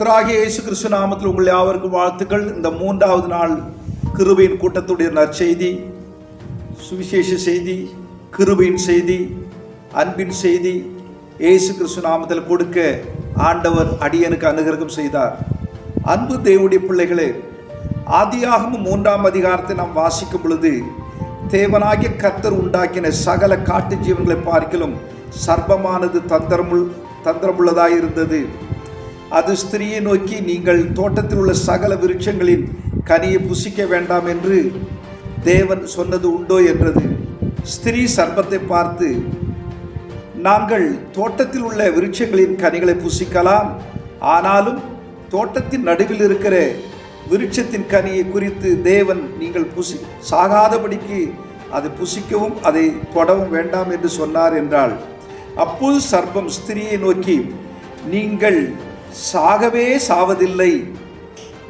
கத்தராகிய இயேசு கிறிஸ்து நாமத்தில் உங்கள் யாவருக்கும் வாழ்த்துக்கள். இந்த மூன்றாவது நாள் கிருபையின் கூட்டத்துடைய நற்செய்தி சுவிசேஷ செய்தி கிருபையின் செய்தி அன்பின் செய்தி இயேசு கிறிஸ்து நாமத்தில் கொடுக்க ஆண்டவர் அடியனுக்கு அனுகிரகம் செய்தார். அன்பு தேவடைய பிள்ளைகளே ஆதியாகமும் மூன்றாம் அதிகாரத்தை நாம் வாசிக்கும் பொழுது தேவனாகிய கர்த்தர் உண்டாக்கின சகல காட்டு ஜீவன்களை பார்க்கிலும் சர்பமானது தந்திரமுள் தந்திரமுள்ளதாக இருந்தது அது ஸ்திரியை நோக்கி நீங்கள் தோட்டத்தில் உள்ள சகல விருட்சங்களின் கனியை புசிக்க வேண்டாம் என்று தேவன் சொன்னது உண்டோ என்றது. ஸ்திரீ சர்ப்பத்தை பார்த்து நாங்கள் தோட்டத்தில் உள்ள விருட்சங்களின் கனிகளை புசிக்கலாம். ஆனாலும் தோட்டத்தின் நடுவில் இருக்கிற விருட்சத்தின் கனியை குறித்து தேவன் நீங்கள் புசி சாகாதபடிக்கு அதை புசிக்கவும் அதை தொடவும் வேண்டாம் என்று சொன்னார் என்றால் அப்போது சர்ப்பம் ஸ்திரியை நோக்கி நீங்கள் சாகவே சாவதில்லை.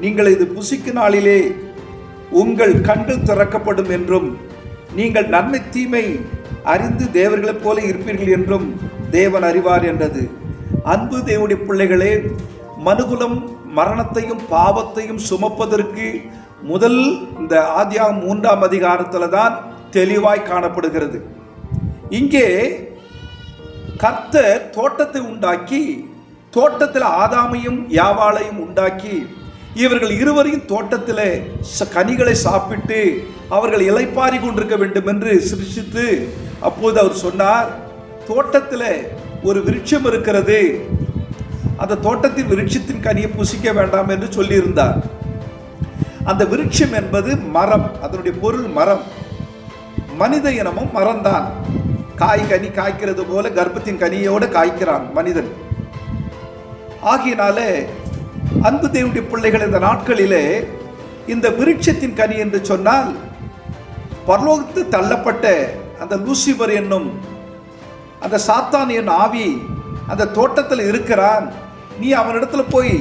நீங்கள் இது புசிக்கும் நாளிலே உங்கள் கண்கள் திறக்கப்படும் என்றும் நீங்கள் நன்மை தீமை அறிந்து தேவர்களைப் போல இருப்பீர்கள் என்றும் தேவன் அறிவார் என்றது. அன்பு தேவனுடைய பிள்ளைகளே மனுகுலம் மரணத்தையும் பாவத்தையும் சுமப்பதற்கு முதல் இந்த ஆதியாகம் மூன்றாம் அதிகாரத்தில் தான் தெளிவாய் காணப்படுகிறது. இங்கே கர்த்தர் தோட்டத்தை உண்டாக்கி தோட்டத்தில் ஆதாமையும் யாவாளையும் உண்டாக்கி இவர்கள் இருவரையும் தோட்டத்தில் ச- கனிகளை சாப்பிட்டு அவர்கள் இலைப்பாரி கொண்டிருக்க வேண்டும் என்று சிருஷித்து அப்போது அவர் சொன்னார் தோட்டத்தில் ஒரு விருட்சம் இருக்கிறது. அந்த தோட்டத்தின் விருட்சத்தின் கனியை புசிக்க வேண்டாம் என்று சொல்லியிருந்தார். அந்த விருட்சம் என்பது மரம் அதனுடைய பொருள் மரம். மனித இனமும் மரம்தான். காய் கனி காய்க்கிறது போல கர்ப்பத்தின் கனியோடு காய்க்கிறான் மனிதன். ஆகியனாலே அன்பு தேவனுடைய பிள்ளைகள் இந்த நாட்களிலே இந்த விருட்சத்தின் கனி என்று சொன்னால் பரலோகத்து தள்ளப்பட்ட அந்த லூசிபர் என்னும் அந்த சாத்தான் என் ஆவி அந்த தோட்டத்தில் இருக்கிறான். நீ அவனிடத்தில் போய்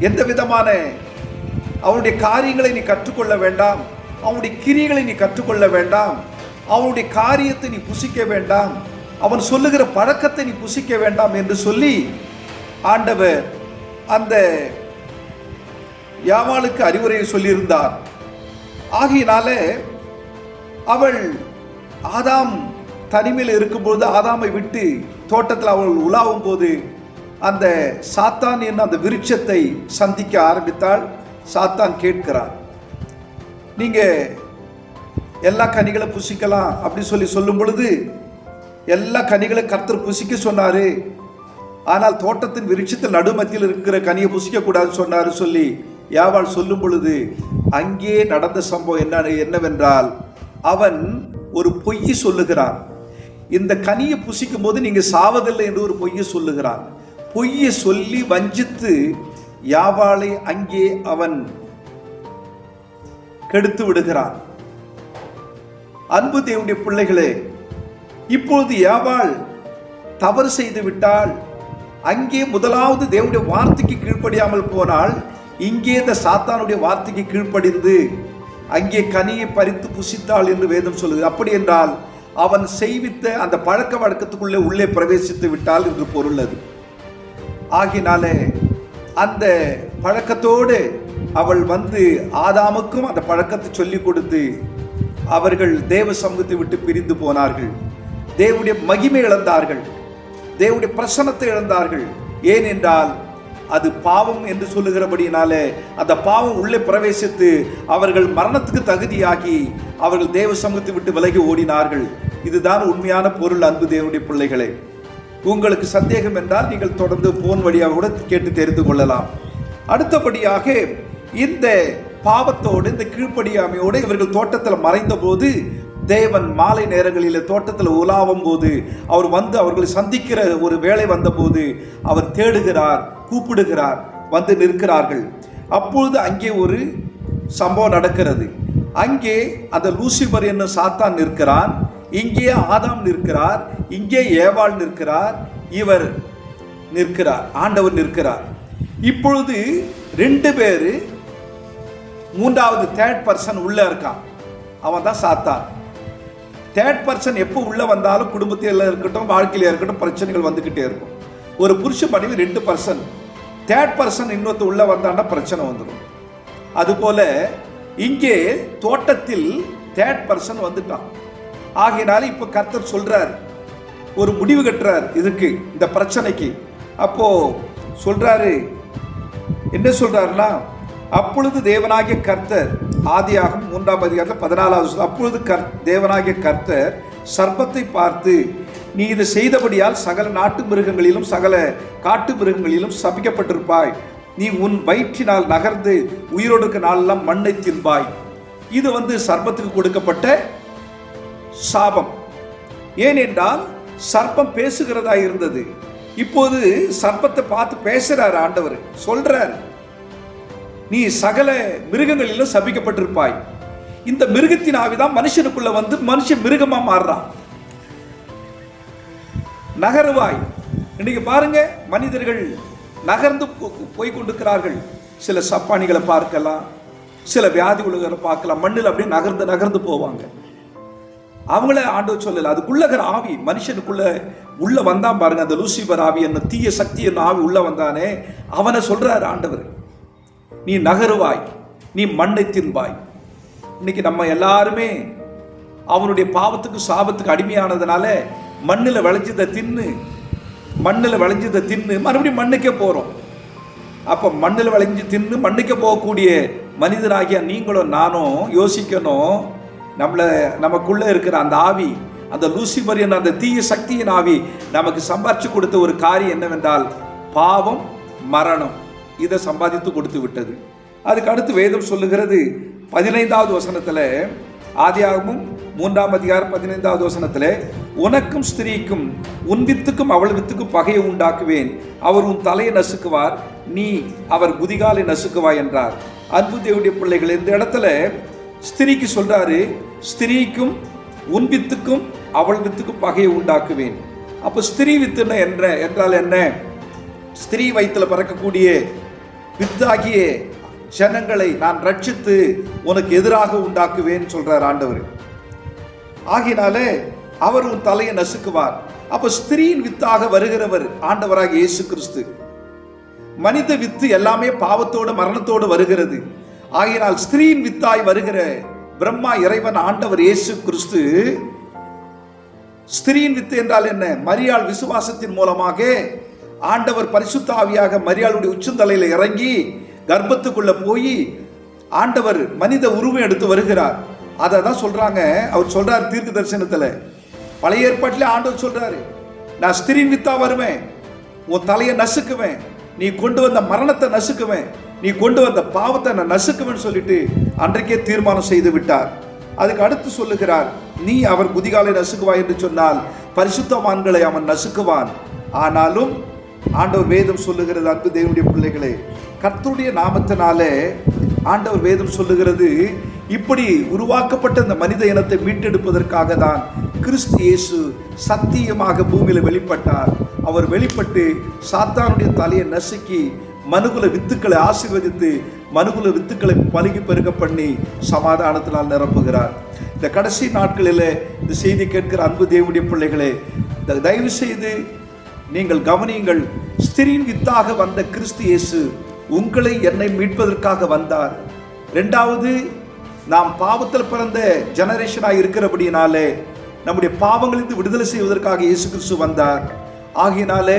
எந்த விதமான அவனுடைய காரியங்களை நீ கற்றுக்கொள்ள வேண்டாம். அவனுடைய கிரியைகளை நீ கற்றுக்கொள்ள வேண்டாம். அவனுடைய காரியத்தை நீ புசிக்க வேண்டாம். அவன் சொல்லுகிற பழக்கத்தை நீ புசிக்க வேண்டாம் என்று சொல்லி ஆண்டவர் அந்த யாவாளுக்கு அறிவுரையை சொல்லியிருந்தார். ஆகையினால அவள் ஆதாம் தனிமையில் இருக்கும்போது ஆதாமை விட்டு தோட்டத்தில் அவள் உலாவும் போது அந்த சாத்தான் என்ன அந்த விருட்சத்தை சந்திக்க ஆரம்பித்தாள். சாத்தான் கேட்கிறார் நீங்க எல்லா கனிகளை புசிக்கலாம் அப்படின்னு சொல்லி சொல்லும் பொழுது எல்லா கனிகளை கர்த்தர் புசிக்க சொன்னாரு. ஆனால் தோட்டத்தின் விருட்சத்தில் நடுமத்தியில் இருக்கிற கனியை புசிக்க கூடாதுன்னு சொல்லி யாவாள் சொல்லும் பொழுது அங்கே நடந்த சம்பவம் என்ன என்னவென்றால் அவன் ஒரு பொய் சொல்லுகிறான். இந்த கனியை புசிக்கும் போது நீங்கள் சாவதில்லை என்று ஒரு பொய்யை சொல்லுகிறான். பொய்யை சொல்லி வஞ்சித்து யாவாளை அங்கே அவன் கெடுத்து விடுகிறான். அன்பு தேவனுடைய பிள்ளைகளே இப்பொழுது யாவாள் தவறு செய்து விட்டால் அங்கே முதலாவது தேவனுடைய வார்த்தைக்கு கீழ்ப்படியாமல் போனால் இங்கே இந்த சாத்தானுடைய வார்த்தைக்கு கீழ்ப்படிந்து அங்கே கனியை பறித்து புசித்தாள் என்று வேதம் சொல்லுது. அப்படி என்றால் அவன் செய்வித்த அந்த பழக்க வழக்கத்துக்குள்ளே உள்ளே பிரவேசித்து விட்டால் என்று பொருள் அது. ஆகினாலே அந்த பழக்கத்தோடு அவள் வந்து ஆதாமுக்கும் அந்த பழக்கத்தை சொல்லிக் கொடுத்து அவர்கள் தேவ சமூகத்தை விட்டு பிரிந்து போனார்கள். தேவனுடைய மகிமை இழந்தார்கள். தேவனுடைய பிரசனத்தை இழந்தார்கள். ஏனென்றால் அது பாவம் என்று சொல்லுகிறபடினாலே அந்த பாவம் உள்ளே பிரவேசித்து அவர்கள் மரணத்துக்கு தகுதியாகி அவர்கள் தேவ சமூகத்தை விட்டு விலகி ஓடினார்கள். இதுதான் உண்மையான பொருள் அன்பு தேவனுடைய பிள்ளைகளே. உங்களுக்கு சந்தேகம் என்றால் நீங்கள் தொடர்ந்து போன் வழியாக கூட கேட்டு தெரிந்து கொள்ளலாம். அடுத்தபடியாக இந்த பாவத்தோடு இந்த கீழ்ப்படியாமையோடு இவர்கள் தோட்டத்தில் மறைந்த போது தேவன் மாலை நேரங்களில் தோட்டத்தில் உலாவும் போது அவர் வந்து அவர்களை சந்திக்கிற ஒரு வேலை வந்தபோது அவர் தேடுகிறார் கூப்பிடுகிறார் வந்து நிற்கிறார்கள். அப்பொழுது அங்கே ஒரு சம்பவம் நடக்கிறது. அங்கே அந்த லூசிபர் என்னும் சாத்தான் நிற்கிறான். இங்கே ஆதாம் நிற்கிறார் இங்கே ஏவாள் நிற்கிறார் இவர் நிற்கிறார் ஆண்டவர் நிற்கிறார். இப்பொழுது ரெண்டு பேர் மூன்றாவது தேர்ட் பர்சன் உள்ளே இருக்கான். அவன் தான் சாத்தான். தேர்ட் பர்சன் எப்போ உள்ளே வந்தாலும் குடும்பத்தில் இருக்கட்டும் வாழ்க்கையில் இருக்கட்டும் பிரச்சனைகள் வந்துக்கிட்டே இருக்கும். ஒரு புருஷ மனைவி ரெண்டு பர்சன் தேர்ட் பர்சன் இன்னொருத்த உள்ளே வந்தான்னா பிரச்சனை வந்துடும் அதுபோல இங்கே தோட்டத்தில் தேர்ட் பர்சன் வந்துட்டான். ஆகையினால இப்போ கர்த்தர் சொல்கிறார் ஒரு முடிவு கட்டுறார் இதுக்கு இந்த பிரச்சனைக்கு. அப்போது சொல்கிறாரு என்ன சொல்கிறாருன்னா அப்பொழுது தேவனாகிய கர்த்தர் ஆதியாகம் மூன்றாம் அதிகாரத்தில் பதினாலாவது அப்பொழுது கர் தேவனாகிய கர்த்தர் சர்ப்பத்தை பார்த்து நீ இதை செய்தபடியால் சகல நாட்டு மிருகங்களிலும் சகல காட்டு மிருகங்களிலும் சபிக்கப்பட்டிருப்பாய். நீ உன் வயிற்றினால் நகர்ந்து உயிரோடு இருக்க நாளெல்லாம் மண்ணை தின்பாய். இது வந்து சர்ப்பத்துக்கு கொடுக்கப்பட்ட சாபம். ஏனென்றால் சர்ப்பம் பேசுகிறதா இருந்தது. இப்போது சர்ப்பத்தை பார்த்து பேசுறாரு ஆண்டவர். சொல்றாரு. நீ சகல மிருகங்களிலும் சபிக்கப்பட்டிருப்பாய். இந்த மிருகத்தின் ஆவிதான் மனுஷனுக்குள்ள வந்து மனுஷன் மிருகமா மாறுறான். நகருவாய். இன்னைக்கு பாருங்க மனிதர்கள் நகர்ந்து போய் கொண்டிருக்கிறார்கள் சில சப்பானிகளை பார்க்கலாம் சில வியாதி உலகங்களை பார்க்கலாம். மண்ணில் அப்படியே நகர்ந்து நகர்ந்து போவாங்க. அவங்கள ஆண்டவர் சொல்லல அதுக்குள்ள ஆவி மனுஷனுக்குள்ள உள்ள வந்தான் பாருங்க. அந்த லூசிபர் ஆவி என்ன தீய சக்தி என்ன ஆவி உள்ள வந்தானே அவனை சொல்றாரு ஆண்டவர். நீ நகருவாய் நீ மண்ணை தின்பாய். இன்னைக்கு நம்ம எல்லாருமே அவனுடைய பாவத்துக்கு சாபத்துக்கு அடிமையானதுனால மண்ணில் விளைஞ்சதை தின்னு மண்ணில் விளைஞ்சதை தின்னு மறுபடியும் மண்ணுக்கே போகிறோம் அப்போ மண்ணில் விளைஞ்சு தின்னு மண்ணுக்கே போகக்கூடிய மனிதராகிய நீங்களும் நானும் யோசிக்கணும் நம்மளை நமக்குள்ளே இருக்கிற அந்த ஆவி அந்த லூசிபரியன் அந்த தீய சக்தியின் ஆவி நமக்கு சம்பாரிச்சு கொடுத்த ஒரு காரியம் என்னவென்றால் பாவம் மரணம். இதை சம்பாதித்து கொடுத்து விட்டது. அதுக்கு அடுத்து வேதம் சொல்லுகிறது பதினைந்தாவது வசனத்தில் ஆதியாகமும் மூன்றாம் அதிகாரம் பதினைந்தாவது வசனத்தில் உனக்கும் ஸ்திரீக்கும் உன் வித்துக்கும் அவள் வித்துக்கும் பகையை உண்டாக்குவேன். அவர் உன் தலையை நசுக்குவார். நீ அவர் குதிகாலை நசுக்குவாய் என்றார். அன்பு தேவடைய பிள்ளைகள் இந்த இடத்துல ஸ்திரீக்கு சொல்றாரு ஸ்திரீக்கும் உன் வித்துக்கும் அவள் வித்துக்கும் பகையை உண்டாக்குவேன். அப்போ ஸ்திரீ வித்துன்னு என்ற என்றால் என்ன? ஸ்திரீ வயிற்றில் பறக்கக்கூடிய வித்தாகிய ஜனங்களை நான் ரட்சித்து உனக்கு எதிராக உண்டாக்குவேன் சொல்றார் ஆண்டவர். ஆகினாலே அவர் உன் தலையை நசுக்குவார். அப்ப ஸ்திரீயின் வித்தாக வருகிறவர் ஆண்டவராக இயேசு கிறிஸ்து மனித வித்து எல்லாமே பாவத்தோடு மரணத்தோடு வருகிறது. ஆகினால் ஸ்திரீயின் வித்தாய் வருகிற பிரம்மா இறைவன் ஆண்டவர் இயேசு கிறிஸ்து ஸ்திரீயின் வித்து என்றால் என்ன? மரியாள் விசுவாசத்தின் மூலமாக ஆண்டவர் பரிசுத்த ஆவியாக மரியாளுடைய உச்சந்தலையில் இறங்கி கர்ப்பத்துக்குள்ள போய் ஆண்டவர் மனித உருவம் எடுத்து வருகிறார். அதை தான் சொல்றாங்க. அவர் சொல்றார் தீர்க்க தரிசனத்தில். பழைய ஏற்பாட்டிலே ஆண்டவர் சொல்றாரு நான் ஸ்திரீன் வித்தா வருவேன். உன் தலையை நசுக்குவேன். நீ கொண்டு வந்த மரணத்தை நசுக்குவேன். நீ கொண்டு வந்த பாவத்தை நான் நசுக்குவேன்னு சொல்லிட்டு அன்றைக்கே தீர்மானம் செய்து விட்டார். அதுக்கு அடுத்து சொல்லுகிறார் நீ அவர் குதிகாலை நசுக்குவாய் என்று சொன்னால் பரிசுத்தவான்களை அவன் நசுக்குவான். ஆனாலும் ஆண்டவர் வேதம் சொல்லுகிறது அன்பு தேவனுடைய பிள்ளைகளே. கர்த்தருடைய நாமத்தினாலே ஆண்டவர் வேதம் சொல்லுகிறது இப்படி உருவாக்கப்பட்ட இந்த மனித இனத்தை மீட்டெடுப்பதற்காக தான் கிறிஸ்து இயேசு சத்தியமாக பூமியில் வெளிப்பட்டார். அவர் வெளிப்பட்டு சாத்தானுடைய தலையை நசுக்கி மனுகுல வித்துக்களை ஆசீர்வதித்து மனுகுல வித்துக்களை பழுகி பெருக பண்ணி சமாதானத்தினால் நிரப்புகிறார். இந்த கடைசி நாட்களில் இந்த செய்தி கேட்கிற அன்பு தேவனுடைய பிள்ளைகளே இந்த தயவு செய்து நீங்கள் கவனியுங்கள் ஸ்திரீன் வித்தாக வந்த கிறிஸ்து இயேசு உங்களை என்னை மீட்பதற்காக வந்தார். ரெண்டாவது நாம் பாவத்தில் பிறந்த ஜெனரேஷனாக இருக்கிறபடினாலே நம்முடைய பாவங்களிலிருந்து விடுதலை செய்வதற்காக இயேசு கிறிஸ்து வந்தார். ஆகையினாலே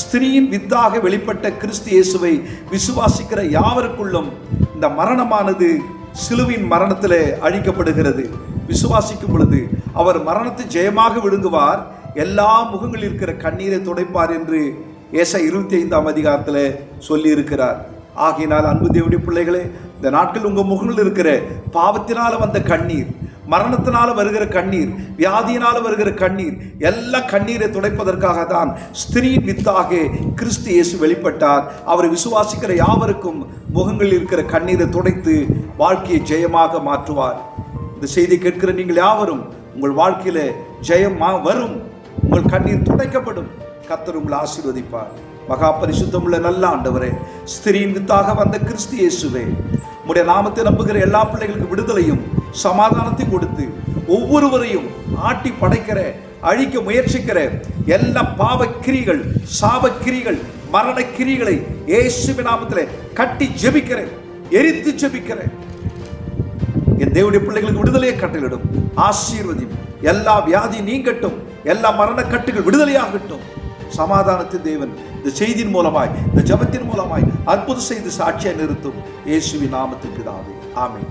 ஸ்திரீயின் வித்தாக வெளிப்பட்ட கிறிஸ்து இயேசுவை விசுவாசிக்கிற யாவருக்குள்ளும் இந்த மரணமானது சிலுவின் மரணத்தில் அழிக்கப்படுகிறது. விசுவாசிக்கும் பொழுது அவர் மரணத்தை ஜெயமாக விழுங்குவார். எல்லா முகங்களில் இருக்கிற கண்ணீரை துடைப்பார் என்று ஏச இருபத்தி ஐந்தாம் அதிகாரத்தில் சொல்லியிருக்கிறார். ஆகையினால் அன்பு தேவனுடைய பிள்ளைகளே இந்த நாட்கள் உங்கள் முகங்களில் இருக்கிற பாவத்தினால் வந்த கண்ணீர் மரணத்தினால் வருகிற கண்ணீர் வியாதியினால் வருகிற கண்ணீர் எல்லா கண்ணீரை துடைப்பதற்காக தான் ஸ்திரீயின் வித்தாக கிறிஸ்து இயேசு வெளிப்பட்டார். அவரை விசுவாசிக்கிற யாவருக்கும் முகங்களில் இருக்கிற கண்ணீரை துடைத்து வாழ்க்கையை ஜெயமாக மாற்றுவார். இந்த செய்தி கேட்கிற நீங்கள் யாவரும் உங்கள் வாழ்க்கையில் ஜெயம் வரும். உங்கள் கண்ணீர் துடைக்கப்படும். கத்தர் உங்களை ஆசீர்வதிப்பார். மகா பரிசுத்தமுள்ள நல்ல ஆண்டவரே ஸ்திரீயின் வித்தாக வந்த கிறிஸ்து இயேசுவே உடைய நாமத்தை நம்புகிற எல்லா பிள்ளைகளுக்கு விடுதலையும் சமாதானத்தையும் கொடுத்து ஒவ்வொருவரையும் ஆட்டி படைக்கிற அழிக்க முயற்சிக்கிற எல்லா பாவக்கிரிகள் சாபக்கிரிகள் மரணக்கிரிகளை கிரிகளை நாமத்தில் நாமத்திலே கட்டி ஜெபிக்கிறேன் எரித்து ஜெபிக்கிறேன் என் தேவனுடைய பிள்ளைகளுக்கு விடுதலையை கட்டளிடும் ஆசீர்வதியும். எல்லா வியாதி நீங்கட்டும். எல்லா மரணக்கட்டுகள் விடுதலையாகட்டும். சமாதானத்தின் தேவன் இந்த செய்தியின் மூலமாய் இந்த ஜெபத்தின் மூலமாய் அற்புதம் செய்து சாட்சியை நிறுத்தும் இயேசுவின் நாமத்தின் தாவே ஆமென்.